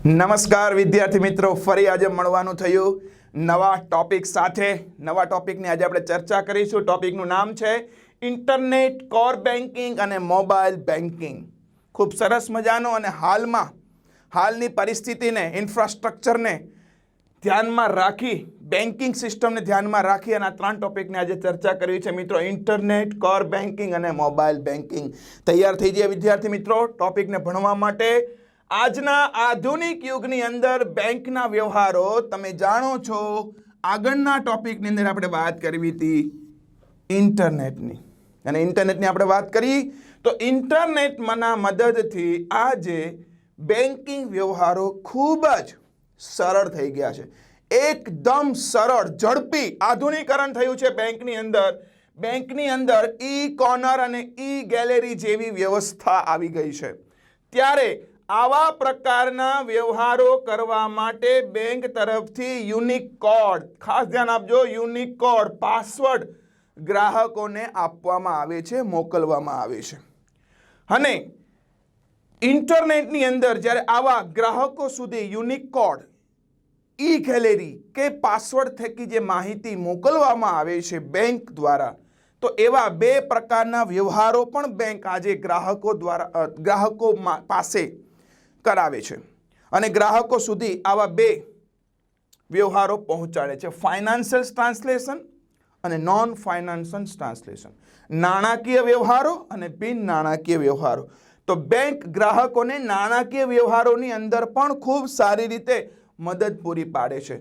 નમસ્કાર વિદ્યાર્થી મિત્રો, ફરી આજે મળવાનું થયું નવા ટોપિક સાથે. નવા ટોપિકની આજે આપણે ચર્ચા કરીશું. ટોપિકનું નામ છે ઇન્ટરનેટ, કોર બેન્કિંગ અને મોબાઈલ બેન્કિંગ ખૂબ સરસ મજાનો અને હાલમાં હાલની પરિસ્થિતિને, ઇન્ફ્રાસ્ટ્રક્ચરને ધ્યાનમાં રાખી બેન્કિંગ સિસ્ટમને ધ્યાનમાં રાખી અને આ ત્રણ ટોપિકની આજે ચર્ચા કરવી છે. મિત્રો, ઇન્ટરનેટ, કોર બેન્કિંગ અને મોબાઈલ બેન્કિંગ તૈયાર થઈ ગયા વિદ્યાર્થી મિત્રો ટોપિકને ભણવા માટે. આજના આધુનિક યુગની અંદર બેંકના વ્યવહારો, તમે જાણો છો, આગળના ટોપિકની અંદર આપણે વાત કરવી હતી ઇન્ટરનેટની. અને ઇન્ટરનેટની આપણે વાત કરી, તો ઇન્ટરનેટમાંના મદદથી આજે બેન્કિંગ વ્યવહારો ખૂબ જ સરળ થઈ ગયા છે. એકદમ સરળ, ઝડપી આધુનિકરણ થયું છે બેંકની અંદર. બેંકની અંદર ઈ કોર્નર અને ઈ ગેલેરી જેવી વ્યવસ્થા આવી ગઈ છે. ત્યારે આવા પ્રકારના વ્યવહારો કરવા માટે બેંક તરફથી યુનિક કોડ, ખાસ ધ્યાન આપજો, યુનિક કોડ, પાસવર્ડ ગ્રાહકોને આપવામાં આવે છે, મોકલવામાં આવે છે. અને ઇન્ટરનેટની અંદર જ્યારે આવા ગ્રાહકો સુધી યુનિક કોડ ઈ ગેલેરી કે પાસવર્ડ થકી જે માહિતી મોકલવામાં આવે છે બેંક દ્વારા, તો એવા બે પ્રકારના વ્યવહારો પણ બેંક આજે ગ્રાહકો દ્વારા ગ્રાહકો પાસે કરાવે છે. અને ગ્રાહકો સુધી આવા બે વ્યવહારો પહોંચાડે છે. ફાઇનાન્શિયલ ટ્રાન્સલેશન અને નોન ફાઇનાન્શિયલ ટ્રાન્સલેશન નાણાકીય વ્યવહારો અને બિન નાણાકીય વ્યવહારો. તો બેંક ગ્રાહકોને નાણાકીય વ્યવહારોની અંદર પણ ખૂબ સારી રીતે મદદ પૂરી પાડે છે.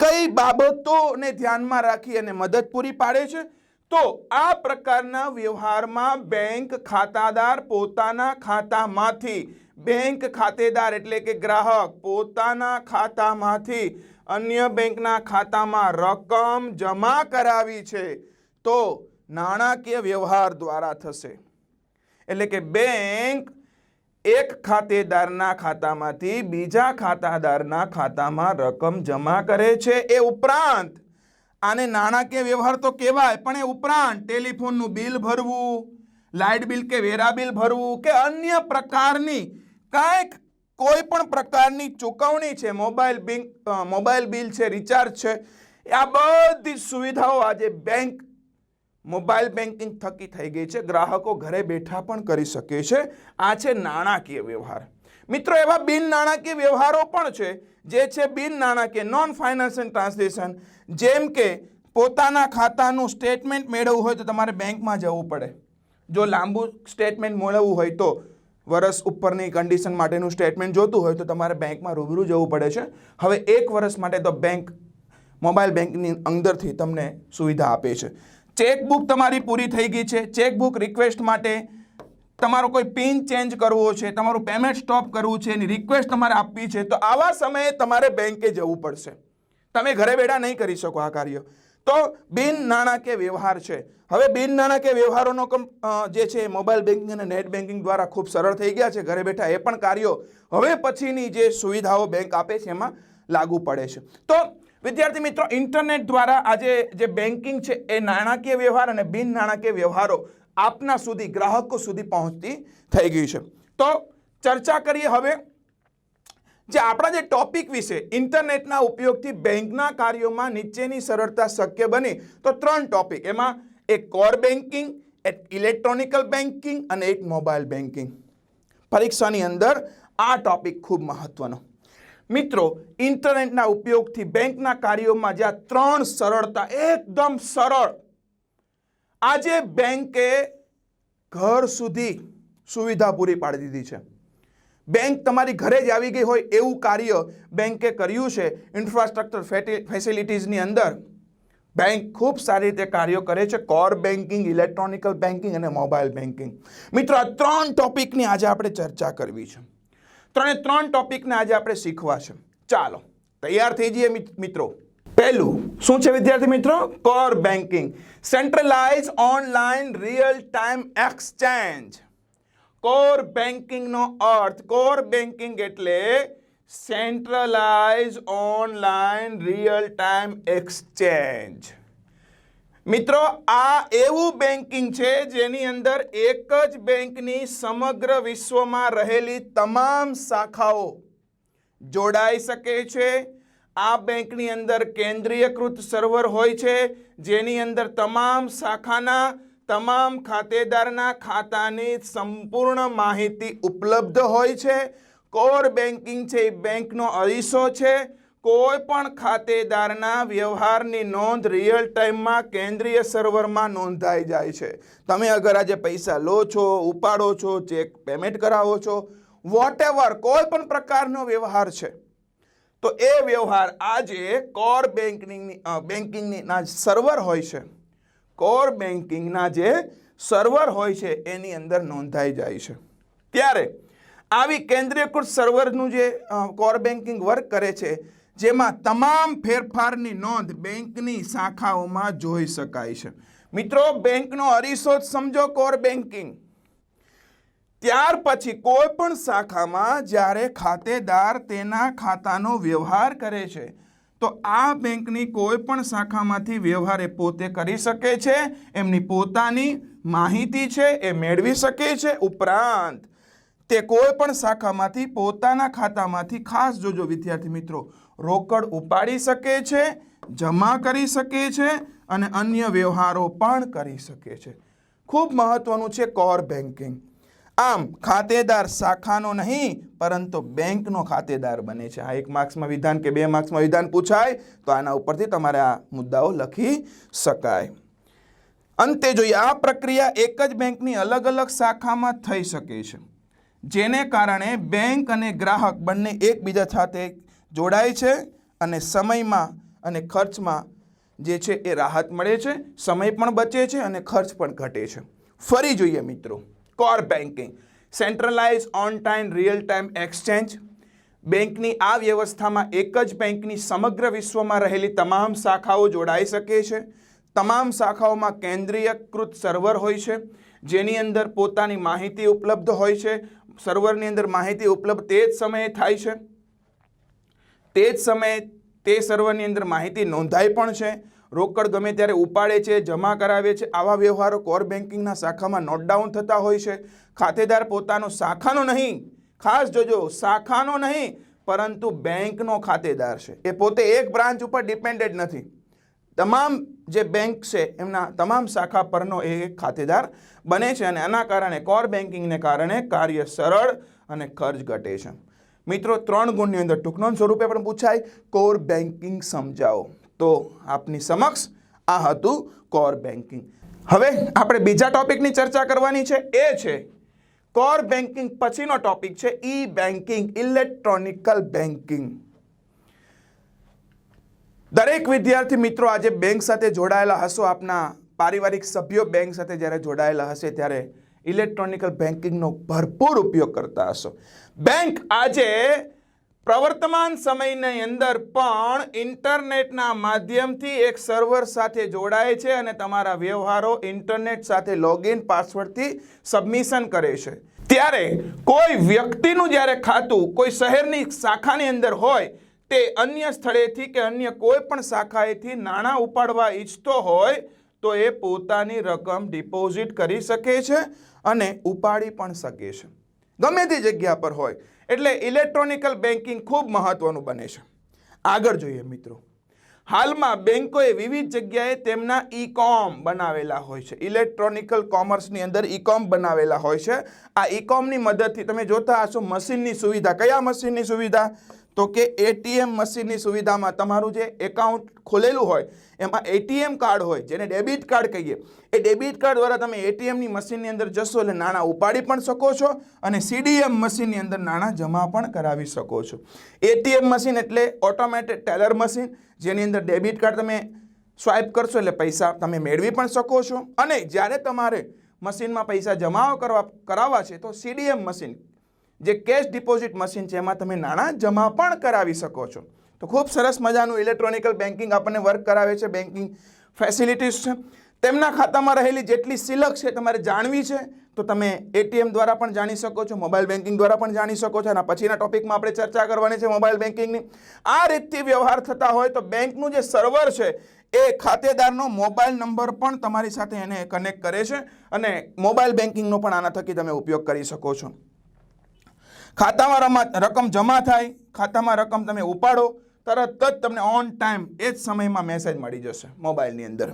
કઈ બાબતોને ધ્યાનમાં રાખી અને મદદ પૂરી પાડે છે? તો આ પ્રકારના વ્યવહારમાં બેંક ખાતાદાર પોતાના ખાતામાંથી બેંક ખાતેદાર એટલે કે ગ્રાહક પોતાના ખાતામાંથી અન્ય બેંકના ખાતામાં રકમ જમા કરાવી છે, તો નાણાકીય વ્યવહાર દ્વારા થશે. એટલે કે બેંક એક ખાતેદારના ખાતામાંથી બીજા ખાતાદારના ખાતામાં રકમ જમા કરે છે, એ ઉપરાંત આને નાણાકીય વ્યવહાર તો કહેવાય, પણ એ ઉપરાંત ટેલિફોનનું બિલ ભરવું, લાઇટ બિલ કે વેરા બિલ ભરવું કે અન્ય પ્રકારની કાંઈક કોઈ પણ પ્રકારની ચૂકવણી છે, મોબાઈલ બિલ મોબાઈલ બિલ છે, રિચાર્જ છે આ બધી સુવિધાઓ આજે બેંક, મોબાઈલ બેન્કિંગ થકી થઈ ગઈ છે. ગ્રાહકો ઘરે બેઠા પણ કરી શકે છે. આ છે નાણાકીય વ્યવહાર. મિત્રો, એવા બિન નાણાકીય વ્યવહારો પણ છે, જે છે બિન નાણાકીય નોન ફાઇનાન્શિયલ ટ્રાન્સલેશન જેમ કે પોતાના ખાતાનું સ્ટેટમેન્ટ મેળવવું હોય તો તમારે બેંકમાં જવું પડે. જો લાંબુ સ્ટેટમેન્ટ મેળવવું હોય તો વર્ષ ઉપરની કન્ડિશન માટેનું સ્ટેટમેન્ટ જોતું હોય તો તમારે બેંકમાં રૂબરૂ જવું પડે છે. હવે એક વર્ષ માટે તો બેંક મોબાઈલ બેંકની અંદરથી તમને સુવિધા આપે છે. ચેકબુક તમારી પૂરી થઈ ગઈ છે. ચેકબુક રિક્વેસ્ટ માટે તમારો કોઈ પિન ચેન્જ કરવો છે, તમારું પેમેન્ટ સ્ટોપ કરવું છે, એની રિક્વેસ્ટ તમારે આપવી છે, તો આવા સમયે તમારે બેંકે જવું પડશે. તમે ઘરે બેઠા નહીં કરી શકો આ કાર્ય. તો બિન નાણાકીય વ્યવહાર છે. હવે બિન નાણાકીય વ્યવહારોનો જે છે મોબાઈલ બેન્કિંગ અને નેટ બેન્કિંગ દ્વારા ખૂબ સરળ થઈ ગયા છે. ઘરે બેઠા એ પણ કાર્યો હવે પછીની જે સુવિધાઓ બેંક આપે છે એમાં લાગુ પડે છે. તો વિદ્યાર્થી મિત્રો, ઇન્ટરનેટ દ્વારા આજે જે બેન્કિંગ છે એ નાણાકીય વ્યવહાર અને બિન નાણાકીય વ્યવહારો આપના સુધી, ગ્રાહકો સુધી પહોંચતી થઈ ગઈ છે. તો ચર્ચા કરીએ હવે જે આપણા જે ટોપિક વિશે ઇન્ટરનેટના ઉપયોગથી બેંકના કાર્યોમાં નીચેની સરળતા શક્ય બની, તો ત્રણ ટોપિક. એમાં એક કોર બેન્કિંગ એક ઇલેક્ટ્રોનિકલ બેન્કિંગ અને એક મોબાઈલ બેન્કિંગ પરીક્ષાની અંદર આ ટોપિક ખૂબ મહત્વનો. મિત્રો, ઇન્ટરનેટના ઉપયોગથી બેંકના કાર્યોમાં જ્યાં ત્રણ સરળતા એકદમ સરળ. આજે બેંકે ઘર સુધી સુવિધા પૂરી પાડી દીધી છે. બેંક તમારી ઘરે જ આવી ગઈ હોય એવું કાર્ય બેંકે કર્યું છે. ઇન્ફ્રાસ્ટ્રક્ચર ફેસિલિટીઝની અંદર બેંક ખૂબ સારી રીતે કાર્યો કરે છે. કોર બેન્કિંગ ઇલેક્ટ્રોનિકલ બેન્કિંગ અને મોબાઈલ બેન્કિંગ મિત્રો, આ ત્રણ ટોપિકની આજે આપણે ચર્ચા કરવી છે. ત્રણે ત્રણ ટોપિકને આજે આપણે શીખવા છે. ચાલો, તૈયાર થઈ જઈએ મિત્રો. પહેલું, શું છે વિદ્યાર્થી મિત્રો? Core banking centralise online real time exchange core બેન્કિંગનો અર્થ કોર બેન્કિંગ એટલે centralise online real time exchange મિત્રો, આ એવું બેન્કિંગ છે જેની અંદર એક જ બેંકની સમગ્ર વિશ્વમાં રહેલી તમામ શાખાઓ જોડાઈ શકે છે. આ બેંકની અંદર કેન્દ્રીયકૃત સર્વર હોય છે, જેની અંદર તમામ શાખાના તમામ ખાતેદારના ખાતાની સંપૂર્ણ માહિતી ઉપલબ્ધ હોય છે. કોર બેન્કિંગ છે, એ બેંકનો અરીસો છે. કોઈ પણ ખાતેદારના વ્યવહારની નોંધ રિયલ ટાઈમમાં કેન્દ્રીય સર્વરમાં નોંધાઈ જાય છે. તમે અગર આજે પૈસા લો છો, ઉપાડો છો, ચેક પેમેન્ટ કરાવો છો વોટ કોઈ પણ પ્રકારનો વ્યવહાર છે, તો એ વ્યવહાર આજે કોર બેન્કિંગની બેન્કિંગની ના સર્વર હોય છે. કોર બેન્કિંગના જે સર્વર હોય છે, એની અંદર નોંધાઈ જાય છે. ત્યારે આવી કેન્દ્રીયકૃત સર્વરનું જે કોર બેન્કિંગ વર્ક કરે છે, જેમાં તમામ ફેરફારની નોંધ બેંકની શાખાઓમાં જોઈ શકાય છે. મિત્રો, બેંકનો અરીસો સમજો કોર બેન્કિંગ ત્યાર પછી કોઈ પણ શાખામાં જ્યારે ખાતેદાર તેના ખાતાનો વ્યવહાર કરે છે તો આ બેંકની કોઈ પણ શાખામાંથી વ્યવહાર એ પોતે કરી શકે છે, એમની પોતાની માહિતી છે, એ મેળવી શકે છે ઉપરાંત તે કોઈ પણ શાખામાંથી પોતાના ખાતામાંથી ખાસ જોજો વિદ્યાર્થી મિત્રો, રોકડ ઉપાડી શકે છે, જમા કરી શકે છે અને અન્ય વ્યવહારો પણ કરી શકે છે. ખૂબ મહત્વનું છે કોર બેન્કિંગ આમ ખાતેદાર શાખાનો નહીં, પરંતુ બેંકનો ખાતેદાર બને છે. આ એક માર્ક્સમાં વિધાન કે બે માર્ક્સમાં વિધાન પૂછાય, તો આના ઉપરથી તમારે આ મુદ્દાઓ લખી શકાય. અંતે જોઈએ, આ પ્રક્રિયા એક જ બેંકની અલગ અલગ શાખામાં થઈ શકે છે, જેને કારણે બેંક અને ગ્રાહક બંને એકબીજા સાથે જોડાય છે અને સમયમાં અને ખર્ચમાં જે છે એ રાહત મળે છે, સમય પણ બચે છે અને ખર્ચ પણ ઘટે છે. ફરી જોઈએ મિત્રો. Core banking centralise on time real time exchange બેંકની આ વ્યવસ્થામાં એક જ બેંકની સમગ્ર વિશ્વમાં રહેલી તમામ શાખાઓ જોડાઈ શકે છે. તમામ શાખાઓમાં કેન્દ્રીયકૃત સર્વર હોય છે, જેની અંદર પોતાની માહિતી ઉપલબ્ધ હોય છે. સર્વરની અંદર માહિતી ઉપલબ્ધ તે જ સમયે થાય છે. તે જ સમયે તે સર્વરની અંદર માહિતી નોંધાય પણ છે. રોકડ ગમે ત્યારે ઉપાડે છે, જમા કરાવે છે, આવા વ્યવહારો કોર બેન્કિંગના શાખામાં નોટ ડાઉન થતા હોય છે. ખાતેદાર પોતાનો શાખાનો નહીં. ખાસ જોજો, શાખાનો નહીં, પરંતુ બેંકનો ખાતેદાર છે. એ પોતે એક બ્રાન્ચ ઉપર ડિપેન્ડેડ નથી. તમામ જે બેંક છે, એમના તમામ શાખા પરનો એ ખાતેદાર બને છે અને આના કારણે કોર બેન્કિંગને કારણે કાર્ય સરળ અને ખર્ચ ઘટે છે. મિત્રો, ત્રણ ગુણની અંદર ટૂંકનો સ્વરૂપે પણ પૂછાય. કોર બેન્કિંગ સમજાવો. તો આપની સમક્ષ આ હતું કોર બેન્કિંગ હવે આપણે બીજા ટોપિકની ચર્ચા કરવાની છે. એ છે કોર બેન્કિંગ પછીનો ટોપિક છે ઈ બેન્કિંગ ઇલેક્ટ્રોનિકલ બેન્કિંગ દરેક વિદ્યાર્થી મિત્રો આજે બેંક સાથે જોડાયેલા હશો. આપના પારિવારિક સભ્યો બેંક સાથે જ્યારે જોડાયેલા હશે ત્યારે ઇલેક્ટ્રોનિકલ બેન્કિંગનો ભરપૂર ઉપયોગ કરતા હશો. બેંક આજે પ્રવર્તમાન સમયની અંદર પણ ઇન્ટરનેટના માધ્યમથી એક સર્વર સાથે જોડાય છે અને તમારા વ્યવહારો ઇન્ટરનેટ સાથે લોગિન પાસવર્ડથી સબમિશન કરે છે. ત્યારે કોઈ વ્યક્તિનું જ્યારે ખાતું કોઈ શહેરની શાખાની અંદર હોય, તે અન્ય સ્થળેથી કે અન્ય કોઈ પણ શાખાએથી નાણાં ઉપાડવા ઈચ્છતો હોય, તો એ પોતાની રકમ ડિપોઝિટ કરી શકે છે અને ઉપાડી પણ શકે છે. ગમે તે જગ્યા પર હોય એટલે ઇલેક્ટ્રોનિકલ બેન્કિંગ ખૂબ મહત્વનું બને છે. આગળ જોઈએ મિત્રો. હાલમાં બેન્કોએ વિવિધ જગ્યાએ તેમના ઈ કોમ બનાવેલા હોય છે. ઇલેક્ટ્રોનિકલ કોમર્સની અંદર ઈ કોમ બનાવેલા હોય છે. આ ઈ કોમની મદદથી તમે જોતા હશો મશીનની સુવિધા. કયા મશીનની સુવિધા? તો કે એટીએમ મશીનની સુવિધામાં તમારું જે એકાઉન્ટ ખોલેલું હોય, એમાં એટીએમ કાર્ડ હોય, જેને ડેબિટ કાર્ડ કહીએ, એ ડેબિટ કાર્ડ દ્વારા તમે એટીએમની મશીનની અંદર જશો એટલે નાણાં ઉપાડી પણ શકો છો અને સીડીએમ મશીનની અંદર નાણાં જમા પણ કરાવી શકો છો. એટીએમ મશીન એટલે ઓટોમેટેડ ટેલર મશીન, જેની અંદર ડેબિટ કાર્ડ તમે સ્વાઇપ કરશો એટલે પૈસા તમે મેળવી પણ શકો છો. અને જ્યારે તમારે મશીનમાં પૈસા જમા કરવા, કરાવવા છે, તો સીડીએમ મશીન જે કેશ ડિપોઝિટ મશીન છે, એમાં તમે નાણાં જમા પણ કરાવી શકો છો. તો ખૂબ સરસ મજાનું ઇલેક્ટ્રોનિકલ બેન્કિંગ આપણને વર્ક કરાવે છે બેન્કિંગ ફેસિલિટીઝ છે. તેમના ખાતામાં રહેલી જેટલી સિલક છે, તમારે જાણવી છે, તો તમે એટીએમ દ્વારા પણ જાણી શકો છો મોબાઈલ બેન્કિંગ દ્વારા પણ જાણી શકો છો, અને પછીના ટોપિકમાં આપણે ચર્ચા કરવાની છે મોબાઈલ બેન્કિંગની આ રીતથી વ્યવહાર થતા હોય તો બેંકનું જે સર્વર છે, એ ખાતેદારનો મોબાઈલ નંબર પણ તમારી સાથે એને કનેક્ટ કરે છે, અને મોબાઈલ બેન્કિંગનો પણ આના થકી તમે ઉપયોગ કરી શકો છો. ખાતામાં રકમ જમા થાય, ખાતામાં રકમ તમે ઉપાડો, તરત જ તમને ઓન ટાઈમ એ જ સમયમાં મેસેજ મળી જશે મોબાઈલની અંદર.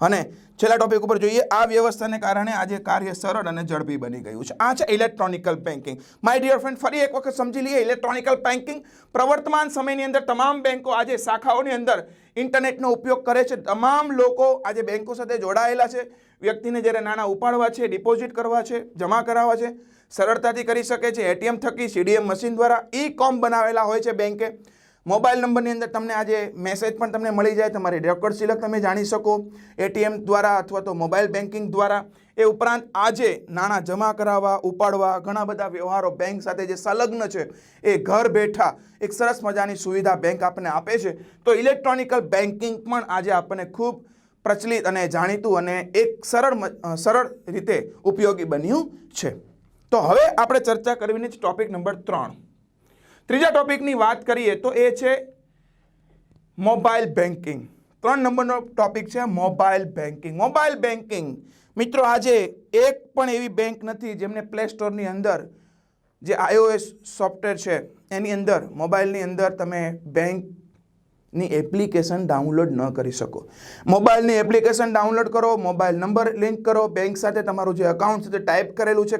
અને છેલ્લા ટોપિક ઉપર જોઈએ, આ વ્યવસ્થાને કારણે આજે કાર્ય સરળ અને ઝડપી બની ગયું છે. આ છે electronical banking my dear friend ફરી એક વખત સમજી લઈએ ઇલેક્ટ્રોનિકલ બેન્કિંગ પ્રવર્તમાન સમયની અંદર તમામ બેન્કો આજે શાખાઓની અંદર ઇન્ટરનેટનો ઉપયોગ કરે છે. તમામ લોકો આજે બેન્કો સાથે જોડાયેલા છે. વ્યક્તિને જ્યારે નાણાં ઉપાડવા છે ડિપોઝિટ કરવા છે, જમા કરાવવા છે સરળતાથી કરી શકે છે. એટીએમ થકી સીડીએમ મશીન દ્વારા ઈ કોમ બનાવેલા હોય છે બેન્કે મોબાઈલ નંબરની અંદર તમને આજે મેસેજ પણ તમને મળી જાય. તમારી રેકોર્ડ સિલક તમે જાણી શકો. એટીએમ દ્વારા અથવા તો મોબાઈલ બેન્કિંગ દ્વારા એ ઉપરાંત આજે નાણાં જમા કરાવવા, ઉપાડવા, ઘણા બધા વ્યવહારો બેંક સાથે જે સંલગ્ન છે, એ ઘર બેઠા એક સરસ મજાની સુવિધા બેંક આપણને આપે છે. તો ઇલેક્ટ્રોનિકલ બેન્કિંગ પણ આજે આપણને ખૂબ પ્રચલિત અને જાણીતું અને એક સરળ સરળ રીતે ઉપયોગી બન્યું છે. તો હવે આપણે ચર્ચા કરવીની છે ટોપિક નંબર ત્રણ. ત્રીજા ટોપિકની વાત કરીએ તો એ છે મોબાઈલ બેન્કિંગ ત્રણ નંબરનો ટોપિક છે મોબાઈલ બેન્કિંગ મોબાઈલ બેન્કિંગ મિત્રો, આજે એક પણ એવી બેંક નથી જેમને પ્લે સ્ટોરની અંદર જે આઈઓએસ સોફ્ટવેર છે, એની અંદર મોબાઈલની અંદર તમે બેંકની એપ્લિકેશન ડાઉનલોડ ન કરી શકો. મોબાઈલની એપ્લિકેશન ડાઉનલોડ કરો મોબાઈલ નંબર લિંક કરો બેંક સાથે તમારું જે અકાઉન્ટ છે તે ટાઈપ કરેલું છે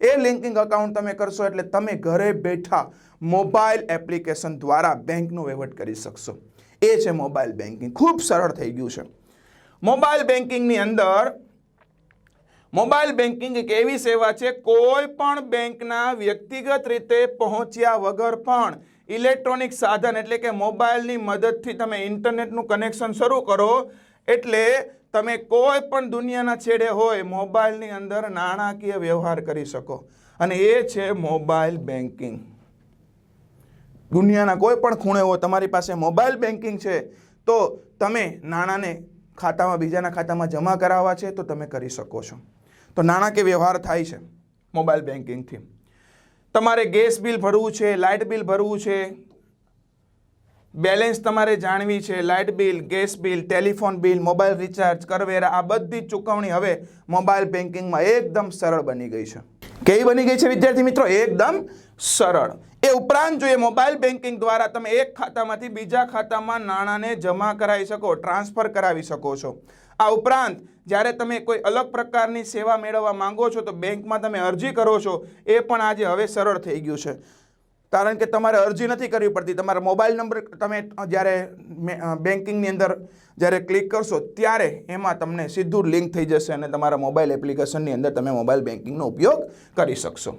એ લિંકિંગ અકાઉન્ટ તમે કરશો એટલે તમે ઘરે બેઠા મોબાઈલ એપ્લિકેશન દ્વારા બેંકનો વહીવટ કરી શકશો. એ છે મોબાઈલ બેન્કિંગ ખૂબ સરળ થઈ ગયું છે. મોબાઈલ બેન્કિંગની અંદર મોબાઈલ બેન્કિંગ એક એવી સેવા છે, કોઈ પણ બેંકના વ્યક્તિગત રીતે પહોંચ્યા વગર પણ ઇલેક્ટ્રોનિક સાધન એટલે કે મોબાઈલની મદદથી તમે ઇન્ટરનેટનું કનેક્શન શરૂ કરો, એટલે તમે કોઈ પણ દુનિયાના છેડે હોય, મોબાઈલની અંદર નાણાકીય વ્યવહાર કરી શકો. અને એ છે મોબાઈલ બેન્કિંગ દુનિયાના કોઈ પણ ખૂણે હો તમારી પાસે મોબાઈલ બેન્કિંગ છે, તો તમે નાણાંને ખાતામાં, બીજાના ખાતામાં જમા કરાવવા છે, તો તમે કરી શકો છો. તો નાણાકીય વ્યવહાર થાય છે મોબાઈલ બેન્કિંગથી તમારે ગેસ બિલ ભરવું છે, લાઇટ બિલ ભરવું છે બેલેન્સ તમારે જાણવી છે, light bill, gas bill, telephone bill, mobile recharge, કરવેરા, આ બધી ચૂકવણી હવે મોબાઈલ બેન્કિંગમાં એકદમ સરળ બની ગઈ છે. કેવી બની ગઈ છે વિદ્યાર્થી મિત્રો? એકદમ સરળ. એ ઉપરાંત જોઈએ મોબાઈલ બેન્કિંગ દ્વારા તમે એક ખાતામાંથી બીજા ખાતામાં નાણાંને જમા કરાવી શકો, ટ્રાન્સફર કરાવી શકો છો. આ ઉપરાંત જ્યારે તમે કોઈ અલગ પ્રકારની સેવા મેળવવા માંગો છો, તો બેંકમાં તમે અરજી કરો છો, એ પણ આજે હવે સરળ થઈ ગયું છે. કારણ કે તમારે અરજી નથી કરવી પડતી. તમારા મોબાઈલ નંબર તમે જ્યારે બેન્કિંગની અંદર જ્યારે ક્લિક કરશો, ત્યારે એમાં તમને સીધું લિંક થઈ જશે અને તમારા મોબાઈલ એપ્લિકેશનની અંદર તમે મોબાઈલ બેન્કિંગનો ઉપયોગ કરી શકશો.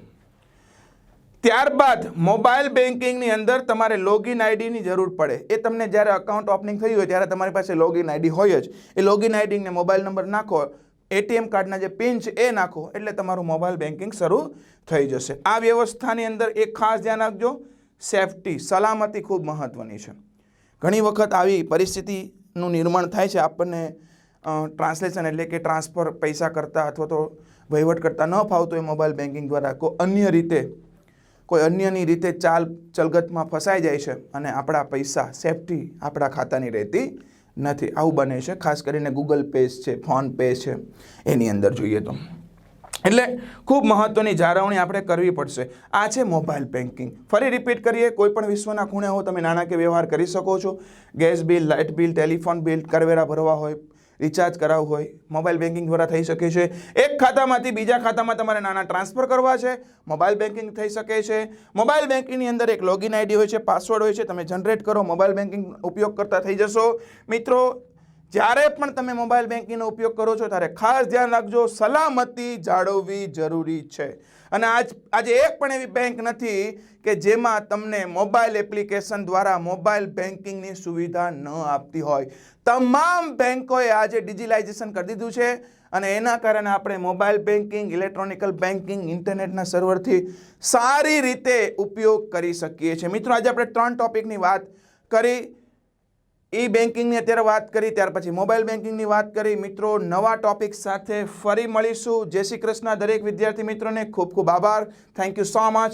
ત્યારબાદ મોબાઈલ બેન્કિંગની અંદર તમારે લોગિન આઈડીની જરૂર પડે. એ તમને જ્યારે અકાઉન્ટ ઓપનિંગ થયું હોય, ત્યારે તમારી પાસે લોગિન આઈડી હોય જ. એ લોગિન આઈડીને મોબાઈલ નંબર નાખો એટીએમ કાર્ડના જે પિન છે, એ નાખો. એટલે તમારું મોબાઈલ બેન્કિંગ શરૂ થઈ જશે. આ વ્યવસ્થાની અંદર એક ખાસ ધ્યાન રાખજો. સેફટી સલામતી ખૂબ મહત્ત્વની છે. ઘણી વખત આવી પરિસ્થિતિનું નિર્માણ થાય છે, આપણને ટ્રાન્સલેશન એટલે કે ટ્રાન્સફર પૈસા કરતાં અથવા તો વહીવટ કરતાં ન ફાવતો એ મોબાઈલ બેન્કિંગ દ્વારા કોઈ અન્ય રીતે, કોઈ અન્યની રીતે ચાલ, ચલગતમાં ફસાઈ જાય છે અને આપણા પૈસા સેફટી આપણા ખાતાની રહેતી નથી. આવું બને છે. ખાસ કરીને ગૂગલ પે છે ફોન પે છે, એની અંદર જોઈએ તો. એટલે ખૂબ મહત્ત્વની જાળવણી આપણે કરવી પડશે. આ છે મોબાઈલ બેન્કિંગ ફરી રિપીટ કરીએ, કોઈ પણ વિશ્વના ખૂણે હો, તમે નાણાકીય વ્યવહાર કરી શકો છો. Gas bill, light bill, telephone bill, કરવેરા ભરવા હોય રિચાર્જ કરાવવું હોય. મોબાઈલ બેન્કિંગ દ્વારા થઈ શકે છે. એક ખાતામાંથી બીજા ખાતામાં તમારે નાણાં ટ્રાન્સફર કરવા છે. મોબાઈલ બેન્કિંગ થઈ શકે છે. મોબાઈલ બેન્કિંગની અંદર એક લોગિન આઈડી હોય છે પાસવર્ડ હોય છે, તમે જનરેટ કરો. મોબાઈલ બેન્કિંગ ઉપયોગ કરતા થઈ જશો. મિત્રો, જ્યારે પણ તમે મોબાઈલ બેન્કિંગનો ઉપયોગ કરો છો, ત્યારે ખાસ ધ્યાન રાખજો. સલામતી જાળવવી જરૂરી છે. અને આજ આજે એક પણ એવી બેંક નથી કે જેમાં તમને મોબાઈલ એપ્લિકેશન દ્વારા મોબાઈલ બેન્કિંગની સુવિધા ન આપતી હોય. તમામ બેન્કોએ આજે ડિજિટલાઇઝેશન કરી દીધું છે અને એના કારણે આપણે મોબાઈલ બેન્કિંગ ઇલેક્ટ્રોનિકલ બેન્કિંગ ઇન્ટરનેટના સર્વરથી સારી રીતે ઉપયોગ કરી શકીએ છીએ. મિત્રો, આજે આપણે ત્રણ ટોપિકની વાત કરી. ઈ બેન્કિંગની અત્યારે વાત કરી, ત્યાર પછી મોબાઈલ બેન્કિંગની વાત કરી. મિત્રો, નવા ટોપિક સાથે ફરી મળીશું. જય શ્રી કૃષ્ણ. દરેક વિદ્યાર્થી મિત્રોને ખૂબ ખૂબ આભાર. Thank you so much